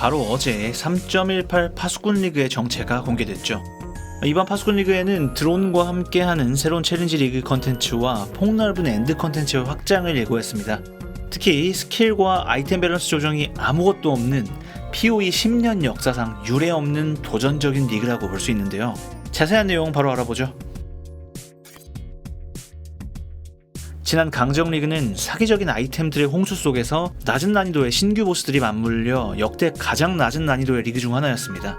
바로 어제 3.18 파수꾼 리그의 정체가 공개됐죠. 이번 파수꾼 리그에는 드론과 함께하는 새로운 챌린지 리그 컨텐츠와 폭넓은 엔드 컨텐츠의 확장을 예고했습니다. 특히 스킬과 아이템 밸런스 조정이 아무것도 없는 POE 10년 역사상 유례 없는 도전적인 리그라고 볼 수 있는데요. 자세한 내용 바로 알아보죠. 지난 강정 리그는 사기적인 아이템들의 홍수 속에서 낮은 난이도의 신규 보스들이 맞물려 역대 가장 낮은 난이도의 리그 중 하나였습니다.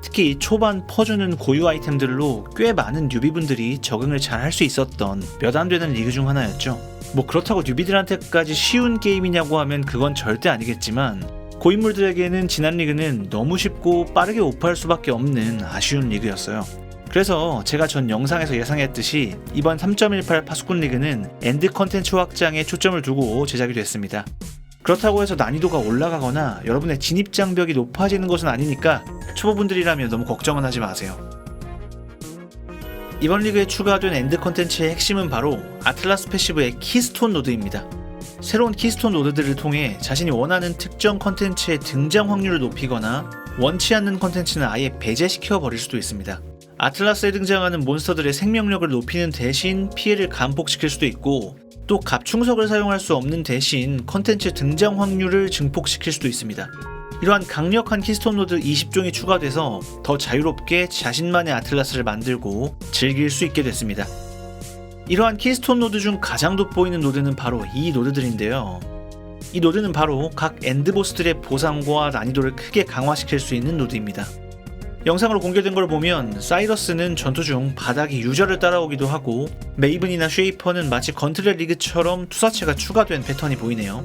특히 초반 퍼주는 고유 아이템들로 꽤 많은 뉴비분들이 적응을 잘 할 수 있었던 몇 안 되는 리그 중 하나였죠. 뭐 그렇다고 뉴비들한테까지 쉬운 게임이냐고 하면 그건 절대 아니겠지만 고인물들에게는 지난 리그는 너무 쉽고 빠르게 오프할 수밖에 없는 아쉬운 리그였어요. 그래서 제가 전 영상에서 예상했듯이 이번 3.18 파수꾼 리그는 엔드 컨텐츠 확장에 초점을 두고 제작이 됐습니다. 그렇다고 해서 난이도가 올라가거나 여러분의 진입 장벽이 높아지는 것은 아니니까 초보분들이라면 너무 걱정은 하지 마세요. 이번 리그에 추가된 엔드 컨텐츠의 핵심은 바로 아틀라스 패시브의 키스톤 노드입니다. 새로운 키스톤 노드들을 통해 자신이 원하는 특정 컨텐츠의 등장 확률을 높이거나 원치 않는 컨텐츠는 아예 배제시켜 버릴 수도 있습니다. 아틀라스에 등장하는 몬스터들의 생명력을 높이는 대신 피해를 감폭시킬 수도 있고 또 갑충석을 사용할 수 없는 대신 컨텐츠 등장 확률을 증폭시킬 수도 있습니다. 이러한 강력한 키스톤 노드 20종이 추가돼서 더 자유롭게 자신만의 아틀라스를 만들고 즐길 수 있게 됐습니다. 이러한 키스톤 노드 중 가장 돋보이는 노드는 바로 이 노드들인데요. 이 노드는 바로 각 엔드보스들의 보상과 난이도를 크게 강화시킬 수 있는 노드입니다. 영상으로 공개된 걸 보면 사이러스는 전투 중 바닥이 유저를 따라오기도 하고 메이븐이나 쉐이퍼는 마치 건트레 리그처럼 투사체가 추가된 패턴이 보이네요.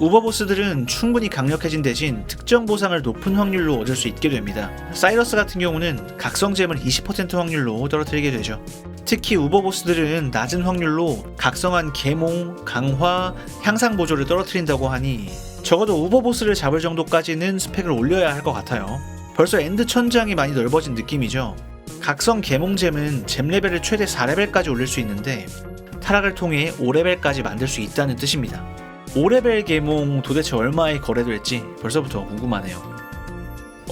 우버보스들은 충분히 강력해진 대신 특정 보상을 높은 확률로 얻을 수 있게 됩니다. 사이러스 같은 경우는 각성잼을 20% 확률로 떨어뜨리게 되죠. 특히 우버보스들은 낮은 확률로 각성한 계몽, 강화, 향상 보조를 떨어뜨린다고 하니 적어도 우버보스를 잡을 정도까지는 스펙을 올려야 할 것 같아요. 벌써 엔드 천장이 많이 넓어진 느낌이죠. 각성 계몽잼은 잼 레벨을 최대 4레벨까지 올릴 수 있는데 타락을 통해 5레벨까지 만들 수 있다는 뜻입니다. 5레벨 계몽 도대체 얼마에 거래될지 벌써부터 궁금하네요.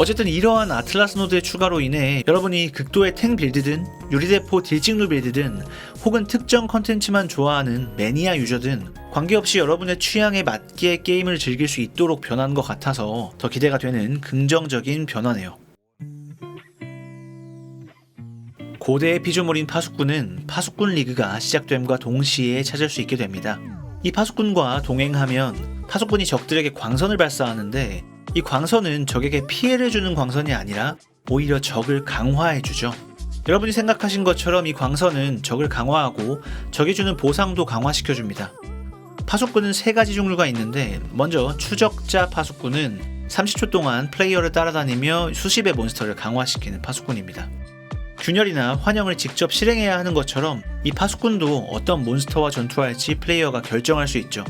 어쨌든 이러한 아틀라스 노드의 추가로 인해 여러분이 극도의 탱 빌드든 유리대포 딜찍루 빌드든 혹은 특정 컨텐츠만 좋아하는 매니아 유저든 관계없이 여러분의 취향에 맞게 게임을 즐길 수 있도록 변한 것 같아서 더 기대가 되는 긍정적인 변화네요. 고대의 피조물인 파수꾼은 파수꾼 리그가 시작됨과 동시에 찾을 수 있게 됩니다. 이 파수꾼과 동행하면 파수꾼이 적들에게 광선을 발사하는데 이 광선은 적에게 피해를 주는 광선이 아니라 오히려 적을 강화해주죠. 여러분이 생각하신 것처럼 이 광선은 적을 강화하고 적이 주는 보상도 강화시켜줍니다. 파수꾼은 세 가지 종류가 있는데 먼저 추적자 파수꾼은 30초 동안 플레이어를 따라다니며 수십의 몬스터를 강화시키는 파수꾼입니다. 균열이나 환영을 직접 실행해야 하는 것처럼 이 파수꾼도 어떤 몬스터와 전투할지 플레이어가 결정할 수 있죠.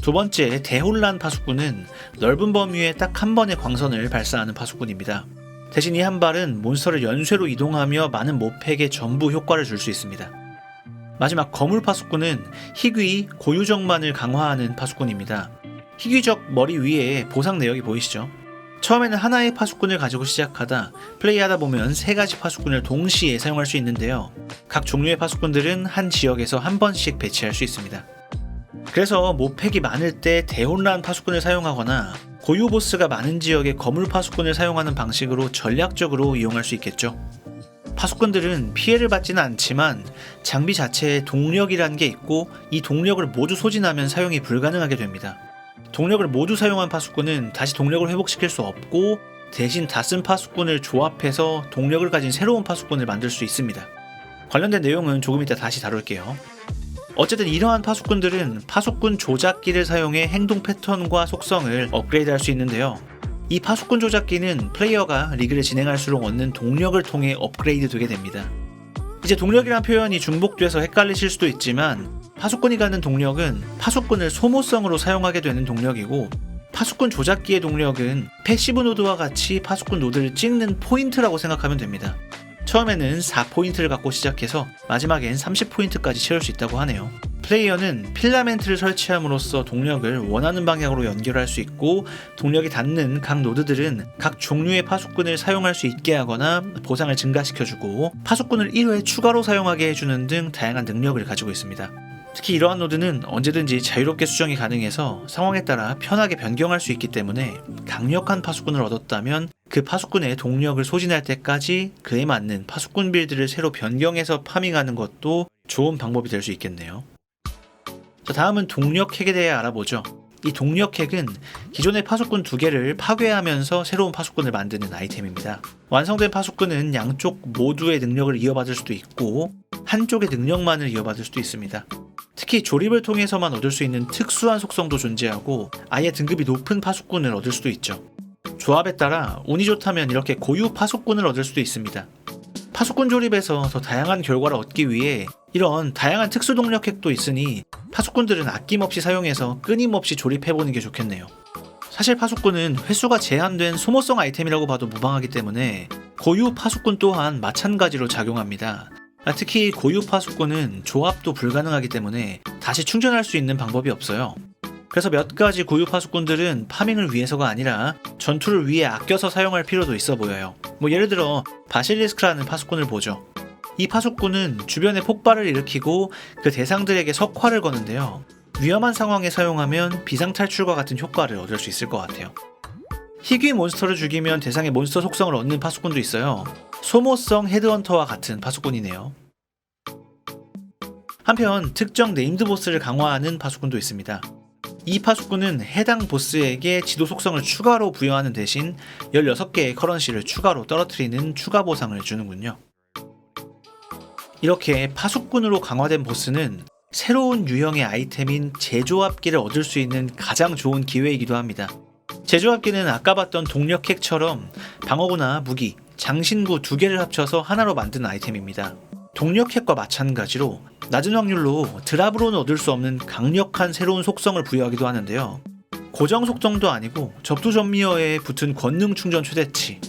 두 번째 대혼란 파수꾼은 넓은 범위에 딱 한 번의 광선을 발사하는 파수꾼입니다. 대신 이 한 발은 몬스터를 연쇄로 이동하며 많은 모팩에 전부 효과를 줄 수 있습니다. 마지막 거물 파수꾼은 희귀 고유적만을 강화하는 파수꾼입니다. 희귀적 머리 위에 보상 내역이 보이시죠? 처음에는 하나의 파수꾼을 가지고 시작하다 플레이하다 보면 세 가지 파수꾼을 동시에 사용할 수 있는데요. 각 종류의 파수꾼들은 한 지역에서 한 번씩 배치할 수 있습니다. 그래서 모팩이 많을 때 대혼란 파수꾼을 사용하거나 고유 보스가 많은 지역에 거물 파수꾼을 사용하는 방식으로 전략적으로 이용할 수 있겠죠. 파수꾼들은 피해를 받지는 않지만 장비 자체에 동력이라는 게 있고 이 동력을 모두 소진하면 사용이 불가능하게 됩니다. 동력을 모두 사용한 파수꾼은 다시 동력을 회복시킬 수 없고 대신 다 쓴 파수꾼을 조합해서 동력을 가진 새로운 파수꾼을 만들 수 있습니다. 관련된 내용은 조금 이따 다시 다룰게요. 어쨌든 이러한 파수꾼들은 파수꾼 조작기를 사용해 행동 패턴과 속성을 업그레이드 할 수 있는데요. 이 파수꾼 조작기는 플레이어가 리그를 진행할수록 얻는 동력을 통해 업그레이드 되게 됩니다. 이제 동력이란 표현이 중복돼서 헷갈리실 수도 있지만 파수꾼이 갖는 동력은 파수꾼을 소모성으로 사용하게 되는 동력이고 파수꾼 조작기의 동력은 패시브 노드와 같이 파수꾼 노드를 찍는 포인트라고 생각하면 됩니다. 처음에는 4포인트를 갖고 시작해서 마지막엔 30포인트까지 채울 수 있다고 하네요. 플레이어는 필라멘트를 설치함으로써 동력을 원하는 방향으로 연결할 수 있고 동력이 닿는 각 노드들은 각 종류의 파수꾼을 사용할 수 있게 하거나 보상을 증가시켜주고 파수꾼을 1회 추가로 사용하게 해주는 등 다양한 능력을 가지고 있습니다. 특히 이러한 노드는 언제든지 자유롭게 수정이 가능해서 상황에 따라 편하게 변경할 수 있기 때문에 강력한 파수꾼을 얻었다면 그 파수꾼의 동력을 소진할 때까지 그에 맞는 파수꾼 빌드를 새로 변경해서 파밍하는 것도 좋은 방법이 될 수 있겠네요. 자, 다음은 동력 핵에 대해 알아보죠. 이 동력 핵은 기존의 파수꾼 두 개를 파괴하면서 새로운 파수꾼을 만드는 아이템입니다. 완성된 파수꾼은 양쪽 모두의 능력을 이어받을 수도 있고 한쪽의 능력만을 이어받을 수도 있습니다. 특히 조립을 통해서만 얻을 수 있는 특수한 속성도 존재하고 아예 등급이 높은 파수꾼을 얻을 수도 있죠. 조합에 따라 운이 좋다면 이렇게 고유 파수꾼을 얻을 수도 있습니다. 파수꾼 조립에서 더 다양한 결과를 얻기 위해 이런 다양한 특수 동력 핵도 있으니 파수꾼들은 아낌없이 사용해서 끊임없이 조립해보는 게 좋겠네요. 사실 파수꾼은 횟수가 제한된 소모성 아이템이라고 봐도 무방하기 때문에 고유 파수꾼 또한 마찬가지로 작용합니다. 아, 특히 고유 파수꾼은 조합도 불가능하기 때문에 다시 충전할 수 있는 방법이 없어요. 그래서 몇 가지 고유 파수꾼들은 파밍을 위해서가 아니라 전투를 위해 아껴서 사용할 필요도 있어 보여요. 뭐 예를 들어 바실리스크라는 파수꾼을 보죠. 이 파수꾼은 주변에 폭발을 일으키고 그 대상들에게 석화를 거는데요. 위험한 상황에 사용하면 비상탈출과 같은 효과를 얻을 수 있을 것 같아요. 희귀 몬스터를 죽이면 대상의 몬스터 속성을 얻는 파수꾼도 있어요. 소모성 헤드헌터와 같은 파수꾼이네요. 한편 특정 네임드 보스를 강화하는 파수꾼도 있습니다. 이 파수꾼은 해당 보스에게 지도 속성을 추가로 부여하는 대신 16개의 커런시를 추가로 떨어뜨리는 추가 보상을 주는군요. 이렇게 파수꾼으로 강화된 보스는 새로운 유형의 아이템인 제조합기를 얻을 수 있는 가장 좋은 기회이기도 합니다. 제조합기는 아까 봤던 동력핵처럼 방어구나 무기, 장신구 두 개를 합쳐서 하나로 만든 아이템입니다. 동력핵과 마찬가지로 낮은 확률로 드랍으로는 얻을 수 없는 강력한 새로운 속성을 부여하기도 하는데요. 고정 속성도 아니고 접두 전미어에 붙은 권능 충전 최대치.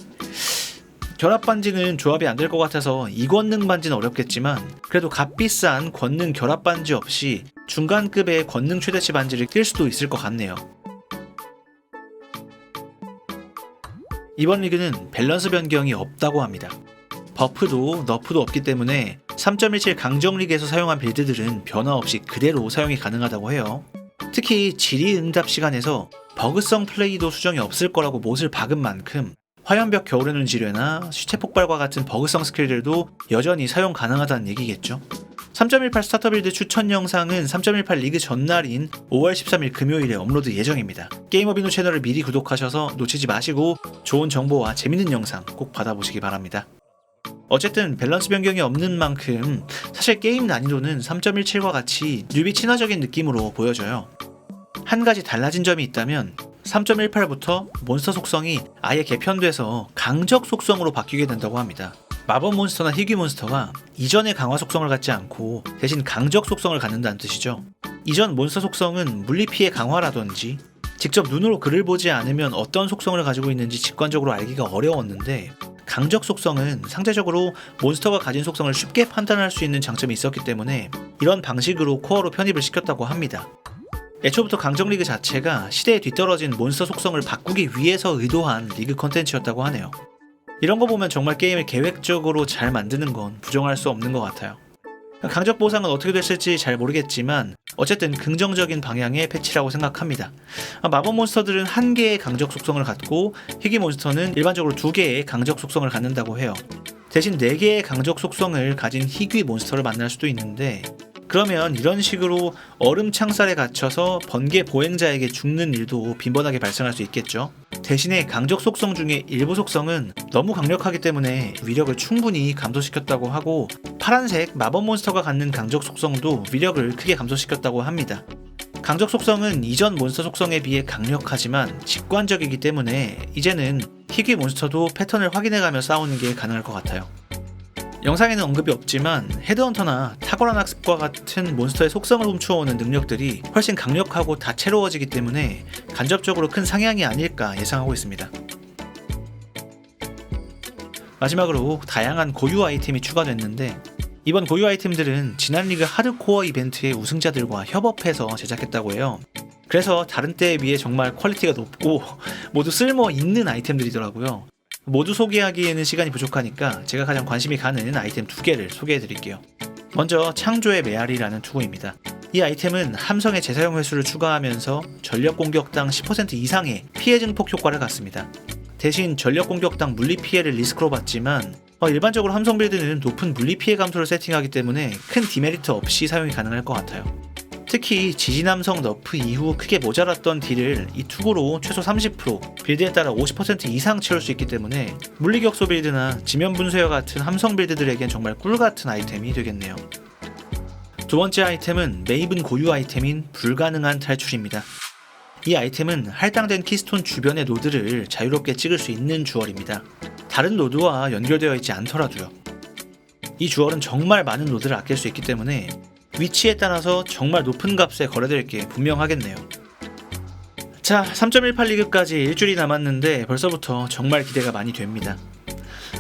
결합 반지는 조합이 안 될 것 같아서 이권능 반지는 어렵겠지만 그래도 값비싼 권능 결합 반지 없이 중간급의 권능 최대치 반지를 낄 수도 있을 것 같네요. 이번 리그는 밸런스 변경이 없다고 합니다. 버프도 너프도 없기 때문에 3.17 강정 리그에서 사용한 빌드들은 변화 없이 그대로 사용이 가능하다고 해요. 특히 질의응답 시간에서 버그성 플레이도 수정이 없을 거라고 못을 박은 만큼 화염벽 겨울에는 지뢰나 시체 폭발과 같은 버그성 스킬들도 여전히 사용 가능하다는 얘기겠죠. 3.18 스타터 빌드 추천 영상은 3.18 리그 전날인 5월 13일 금요일에 업로드 예정입니다. 게이머비노 채널을 미리 구독하셔서 놓치지 마시고 좋은 정보와 재밌는 영상 꼭 받아보시기 바랍니다. 어쨌든 밸런스 변경이 없는 만큼 사실 게임 난이도는 3.17과 같이 뉴비 친화적인 느낌으로 보여져요. 한 가지 달라진 점이 있다면 3.18부터 몬스터 속성이 아예 개편돼서 강적 속성으로 바뀌게 된다고 합니다. 마법 몬스터나 희귀 몬스터가 이전의 강화 속성을 갖지 않고 대신 강적 속성을 갖는다는 뜻이죠. 이전 몬스터 속성은 물리 피해 강화라든지 직접 눈으로 글을 보지 않으면 어떤 속성을 가지고 있는지 직관적으로 알기가 어려웠는데 강적 속성은 상대적으로 몬스터가 가진 속성을 쉽게 판단할 수 있는 장점이 있었기 때문에 이런 방식으로 코어로 편입을 시켰다고 합니다. 애초부터 강정 리그 자체가 시대에 뒤떨어진 몬스터 속성을 바꾸기 위해서 의도한 리그 컨텐츠였다고 하네요. 이런 거 보면 정말 게임을 계획적으로 잘 만드는 건 부정할 수 없는 것 같아요. 강적 보상은 어떻게 됐을지 잘 모르겠지만 어쨌든 긍정적인 방향의 패치라고 생각합니다. 마법 몬스터들은 한 개의 강적 속성을 갖고 희귀 몬스터는 일반적으로 두 개의 강적 속성을 갖는다고 해요. 대신 네 개의 강적 속성을 가진 희귀 몬스터를 만날 수도 있는데 그러면 이런 식으로 얼음 창살에 갇혀서 번개 보행자에게 죽는 일도 빈번하게 발생할 수 있겠죠. 대신에 강적 속성 중에 일부 속성은 너무 강력하기 때문에 위력을 충분히 감소시켰다고 하고 파란색 마법 몬스터가 갖는 강적 속성도 위력을 크게 감소시켰다고 합니다. 강적 속성은 이전 몬스터 속성에 비해 강력하지만 직관적이기 때문에 이제는 희귀 몬스터도 패턴을 확인해가며 싸우는 게 가능할 것 같아요. 영상에는 언급이 없지만 헤드헌터나 탁월한 학습과 같은 몬스터의 속성을 훔쳐오는 능력들이 훨씬 강력하고 다채로워지기 때문에 간접적으로 큰 상향이 아닐까 예상하고 있습니다. 마지막으로 다양한 고유 아이템이 추가됐는데 이번 고유 아이템들은 지난 리그 하드코어 이벤트의 우승자들과 협업해서 제작했다고 해요. 그래서 다른 때에 비해 정말 퀄리티가 높고 모두 쓸모 있는 아이템들이더라고요. 모두 소개하기에는 시간이 부족하니까 제가 가장 관심이 가는 아이템 두 개를 소개해 드릴게요. 먼저 창조의 메아리라는 투구입니다. 이 아이템은 함성의 재사용 횟수를 추가하면서 전력 공격당 10% 이상의 피해 증폭 효과를 갖습니다. 대신 전력 공격당 물리 피해를 리스크로 받지만 어, 일반적으로 함성 빌드는 높은 물리 피해 감소를 세팅하기 때문에 큰 디메리트 없이 사용이 가능할 것 같아요. 특히 지진함성 너프 이후 크게 모자랐던 딜을 이 투구로 최소 30% 빌드에 따라 50% 이상 채울 수 있기 때문에 물리격소 빌드나 지면 분쇄와 같은 함성 빌드들에겐 정말 꿀 같은 아이템이 되겠네요. 두 번째 아이템은 메이븐 고유 아이템인 불가능한 탈출입니다. 이 아이템은 할당된 키스톤 주변의 노드를 자유롭게 찍을 수 있는 주얼입니다. 다른 노드와 연결되어 있지 않더라도요. 이 주얼은 정말 많은 노드를 아낄 수 있기 때문에 위치에 따라서 정말 높은 값에 거래될 게 분명하겠네요. 자, 3.18 리그까지 일주일이 남았는데 벌써부터 정말 기대가 많이 됩니다.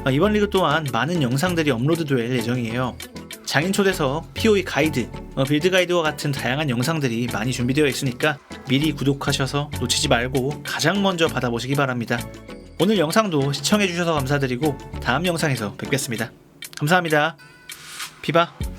아, 이번 리그 또한 많은 영상들이 업로드될 예정이에요. 장인 초대석, POE 가이드, 어, 빌드 가이드와 같은 다양한 영상들이 많이 준비되어 있으니까 미리 구독하셔서 놓치지 말고 가장 먼저 받아보시기 바랍니다. 오늘 영상도 시청해주셔서 감사드리고 다음 영상에서 뵙겠습니다. 감사합니다. 비바.